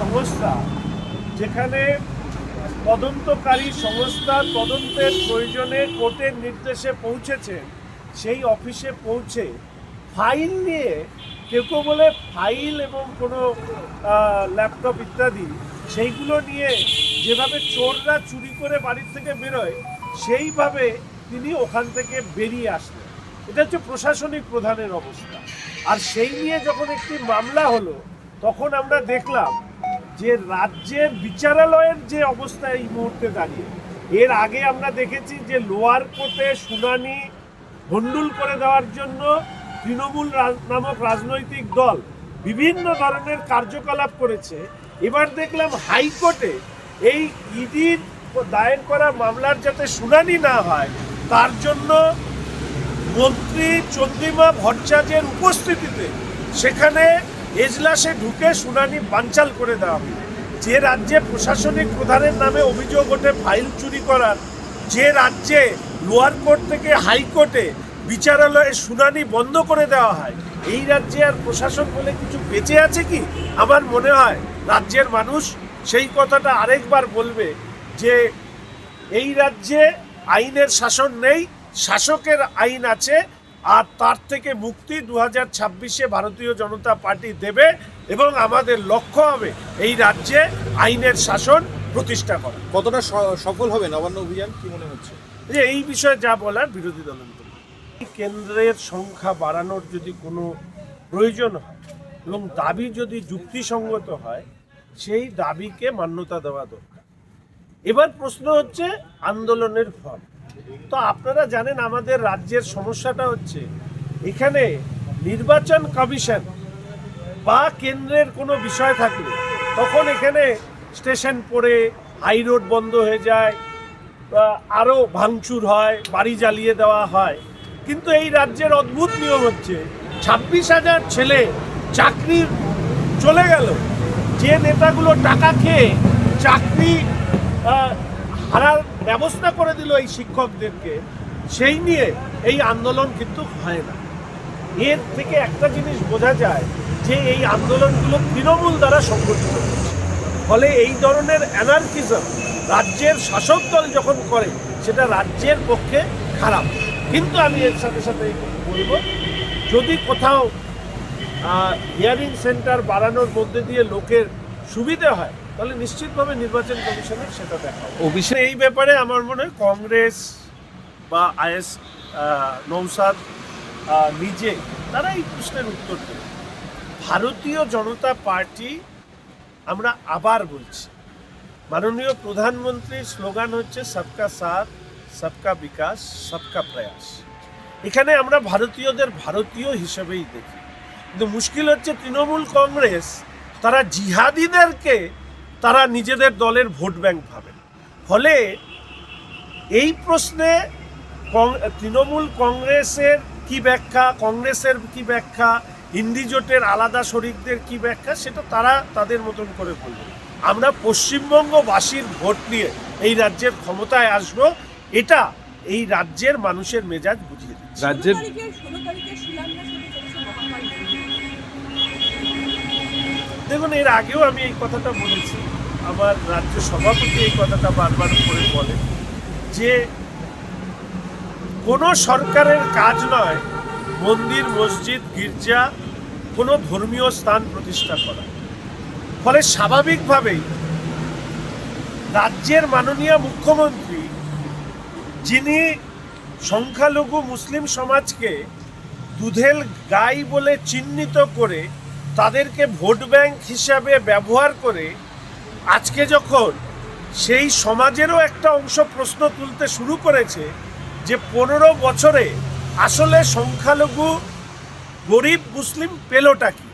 সংস্থা, যেখানে তদন্তকারী সংস্থা তদন্তের প্রয়োজনে কোর্টের নির্দেশে পৌঁছেছে, সেই অফিসে পৌঁছে ফাইল নিয়ে কেউ কেউ বলে ফাইল এবং কোনো ল্যাপটপ ইত্যাদি, সেইগুলো নিয়ে যেভাবে চোররা চুরি করে বাড়ির থেকে বেরোয়, সেইভাবে তিনি ওখান থেকে বেরিয়ে আসলেন। এটা হচ্ছে প্রশাসনিক প্রধানের অবস্থা। আর সেই নিয়ে যখন একটি মামলা হলো, তখন আমরা দেখলাম যে রাজ্যের বিচারালয়ের যে অবস্থা এই মুহূর্তে দাঁড়িয়ে। এর আগে আমরা দেখেছি যে লোয়ার কোর্টে শুনানি ভণ্ডুল করে দেওয়ার জন্য তৃণমূল নামক রাজনৈতিক দল বিভিন্ন ধরনের কার্যকলাপ করেছে। এবার দেখলাম হাইকোর্টে এই ইডির দায়ের করা মামলার যাতে শুনানি না হয়, তার জন্য মন্ত্রী চন্দ্রিমা ভট্টাচার্যের উপস্থিতিতে সেখানে এজলাসে ঢুকে শুনানি বানচাল করে দেওয়া হবে যে রাজ্যে প্রশাসনিক প্রধানের নামে অভিযোগ ওঠে ফাইল চুরি করার, যে রাজ্যে লোয়ার কোর্ট থেকে হাইকোর্টে বিচারালয়ে শুনানি বন্ধ করে দেওয়া হয়, এই রাজ্যে আর প্রশাসন বলে কিছু বেঁচে আছে কি? আমার মনে হয় রাজ্যের মানুষ সেই কথাটা আরেকবার বলবে যে এই রাজ্যে আইনের শাসন নেই, শাসকের আইন আছে আর তার থেকে মুক্তি দু হাজার ছাব্বিশে ভারতীয় জনতা পার্টি দেবে এবং আমাদের লক্ষ্য হবে এই রাজ্যে আইনের শাসন প্রতিষ্ঠা করা। কতটা সফল হবে নবান্ন অভিযান? কি মনে হচ্ছে? যে এই বিষয়ে যা বলার বিরোধী দলনেতা কেন্দ্রের সংখ্যা বাড়ানোর যদি কোনো প্রয়োজন হয় এবং দাবি যদি যুক্তিসঙ্গত হয় সেই দাবিকে মান্যতা দেওয়া দরকার। এবার প্রশ্ন হচ্ছে আন্দোলনের ফল। তো আপনারা জানেন আমাদের রাজ্যের সমস্যাটা হচ্ছে, এখানে নির্বাচন কমিশন বা কেন্দ্রের কোনো বিষয় থাকলে তখন এখানে স্টেশন পড়ে, হাই রোড বন্ধ হয়ে যায় আরও ভাঙচুর হয়, বাড়ি জ্বালিয়ে দেওয়া হয়। কিন্তু এই রাজ্যের অদ্ভুত নিয়ম হচ্ছে, ছাব্বিশ হাজার ছেলে চাকরি চলে গেল, যে নেতাগুলো টাকা খেয়ে চাকরি হারার ব্যবস্থা করে দিল এই শিক্ষকদেরকে, সেই নিয়ে এই আন্দোলন কিন্তু হয় না। এর থেকে একটা জিনিস বোঝা যায় যে এই আন্দোলনগুলো তৃণমূল দ্বারা সংগঠিত ফলে এই ধরনের অ্যানার্কিজম রাজ্যের শাসক দল যখন করে, সেটা রাজ্যের পক্ষে খারাপ। কিন্তু আমি এর সাথে সাথে বলব, যদি কোথাও হিয়ারিং সেন্টার বাড়ানোর মধ্যে দিয়ে লোকের সুবিধা হয় তাহলে নিশ্চিতভাবে নির্বাচন কমিশনের সেটা দেখা। অভিষেক এই ব্যাপারে আমার মনে হয় কংগ্রেস বা আইএস নৌসাদ নিজে তারা এই প্রশ্নের উত্তর দেবে। ভারতীয় জনতা পার্টি আমরা আবার বলছি মাননীয় প্রধানমন্ত্রীর স্লোগান হচ্ছে সবকা সাথ সবকা বিকাশ সবকা প্রয়াস। এখানে আমরা ভারতীয়দের ভারতীয় হিসেবেই দেখি। কিন্তু মুশকিল হচ্ছে তৃণমূল কংগ্রেস তারা জিহাদিদেরকে তারা নিজেদের দলের ভোট ব্যাংক ভাবেন। ফলে এই প্রশ্নে তৃণমূল কংগ্রেসের কি ব্যাখ্যা কংগ্রেসের কি ব্যাখ্যা হিন্দি জোটের আলাদা শরিকদের কি ব্যাখ্যা সেটা তারা তাদের মতন করে বলবে। আমরা পশ্চিমবঙ্গবাসীর ভোট নিয়ে এই রাজ্যের ক্ষমতায় আসব এটা এই রাজ্যের মানুষের মেজাজ বুঝিয়ে দিচ্ছে। রাজ্যের দেখুন, এর আগেও আমি এই কথাটা বলেছি। আমার রাজ্য সভাপতি এই কথাটা বারবার করে বলেন যে কোনো সরকারের কাজ নয় মন্দির, মসজিদ, গির্জা, কোনো ধর্মীয় স্থান প্রতিষ্ঠা করা। ফলে স্বাভাবিকভাবেই রাজ্যের মাননীয় মুখ্যমন্ত্রী, যিনি সংখ্যালঘু মুসলিম সমাজকে দুধেল গাই বলে চিহ্নিত করে তাদেরকে ভোট ব্যাংক হিসাবে ব্যবহার করে আজকে যখন সেই সমাজেরও একটা অংশ প্রশ্ন তুলতে শুরু করেছে যে পনেরো বছরে আসলে সংখ্যালঘু গরিব মুসলিম পেলোটা কি?